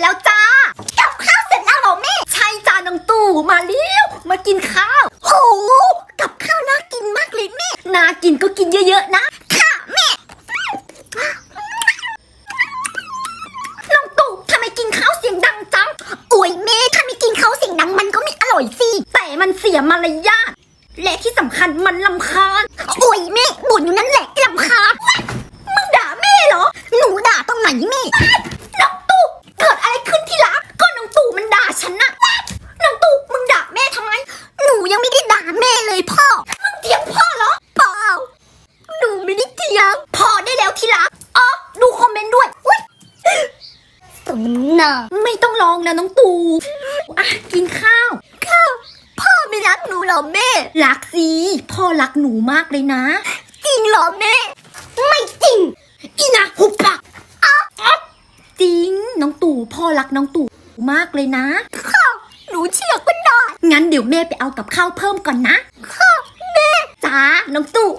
แล้วจ้ากับข้าวเสร็จแล้วเหรอแม่ ใช่จ้าน้องตู่มาเร็วมากินข้าวโหกับข้าวน่ากินมากเลยแม่น่ากินก็กินเยอะๆนะค่ะแม่น้องตู่ทำไมกินข้าวเสียงดังจังโอ้ยแม่ถ้าไม่กินข้าวเสียงดังมันก็ไม่อร่อยสิแต่มันเสียมารยาทและที่สำคัญมันลำคาญโอ้ยแม่บ่นอยู่นั่นแหละลำคาญมึงด่าแม่เหรอหนูด่าตรงไหนแม่ น้องตู่เกิดอะไรขึ้นที่รัก ก็น้องตู่มันด่าฉันน่ะ น้องตู่มึงด่าแม่ทำไม หนูยังไม่ได้ด่าแม่ เลยพ่อ มึงเถียงพ่อเหรอ เปล่า หนูไม่ได้เถียง พอได้แล้วที่รักอ๋อ ดูคอมเมนต์ด้วย อุ๊ยสมน่ะไม่ต้องลองนะน้องตู่อะกินข้าว ข้าว พ่อไม่รักหนูเหรอแม่ รักสิ พ่อรักหนูมากเลยนะ จริงเหรอแม่ ไม่จริง อีนะหุบปากอ๊ะอ๊ะจริง น้องตู่พ่อรักน้องตู่มากเลยนะค่ะหนูเชื่อก็ได้งั้น เดี๋ยวแม่ไปเอากับข้าวเพิ่มก่อนนะค่ะแม่จ้าน้องตู่